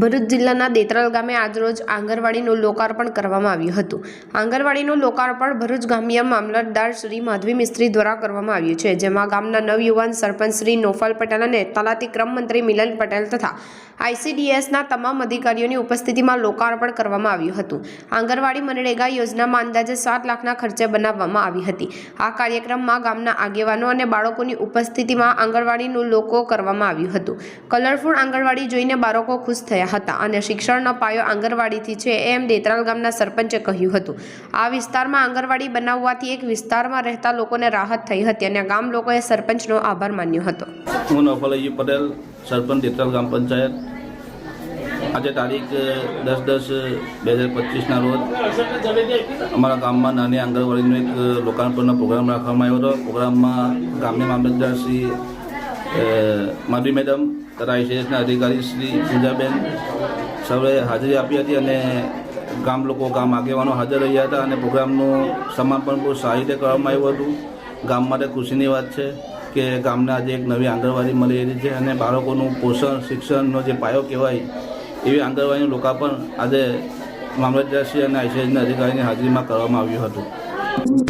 ભરૂચ જિલ્લાના દેતરાલ ગામે આજરોજ આંગણવાડીનું લોકાર્પણ કરવામાં આવ્યું હતું. આંગણવાડીનું લોકાર્પણ ભરૂચ ગામ્ય મામલતદાર શ્રી માધવી મિસ્ત્રી દ્વારા કરવામાં આવ્યું છે, જેમાં ગામના નવયુવાન સરપંચ શ્રી નોફાલ પટેલ અને તલાટી ક્રમ મંત્રી મિલન પટેલ તથા આઈસીડીએસના તમામ અધિકારીઓની ઉપસ્થિતિમાં લોકાર્પણ કરવામાં આવ્યું હતું. આંગણવાડી મનરેગા યોજનામાં અંદાજે સાત લાખના ખર્ચે બનાવવામાં આવી હતી. આ કાર્યક્રમમાં ગામના આગેવાનો અને બાળકોની ઉપસ્થિતિમાં આંગણવાડીનું લોકો કરવામાં આવ્યું હતું. કલરફુલ આંગણવાડી જોઈને બાળકો ખુશ થયા. હતા અને શિક્ષણનો પાયો આંગણવાડીથી છે એમ દેતરાલ ગામના સરપંચે કહ્યું હતું. આ વિસ્તારમાં આંગણવાડી બનાવવાથી એક વિસ્તારમાં રહેતા લોકોને રાહત થઈ હતી અને ગામ લોકોએ સરપંચનો આભાર માન્યો હતો. હું નફલજી પટેલ, સરપંચ દેતરાલ ગામ પંચાયત. આજે તારીખ દસ દસ બે હજાર પચીસના રોજ અમારા ગામમાં નાની આંગણવાડીનો એક લોકાર્પણનો પ્રોગ્રામ રાખવામાં આવ્યો હતો. પ્રોગ્રામમાં ગામની મામલતદાર શ્રી અ, માધવી મેડમ તથા આઈસીએસના અધિકારી શ્રી પૂજાબેન સૌએ હાજરી આપી હતી અને ગામ લોકો ગામ આગેવાનો હાજર રહ્યા હતા અને પ્રોગ્રામનું સમાપન બહુ સારી રીતે કરવામાં આવ્યું હતું. ગામ માટે ખુશીની વાત છે કે ગામને આજે એક નવી આંગણવાડી મળી રહી છે અને બાળકોનું પોષણ શિક્ષણનો જે પાયો કહેવાય એવી આંગણવાડીનું લોકાર્પણ આજે મામલતદારશ્રી અને આઈસીએસના અધિકારીની હાજરીમાં કરવામાં આવ્યું હતું.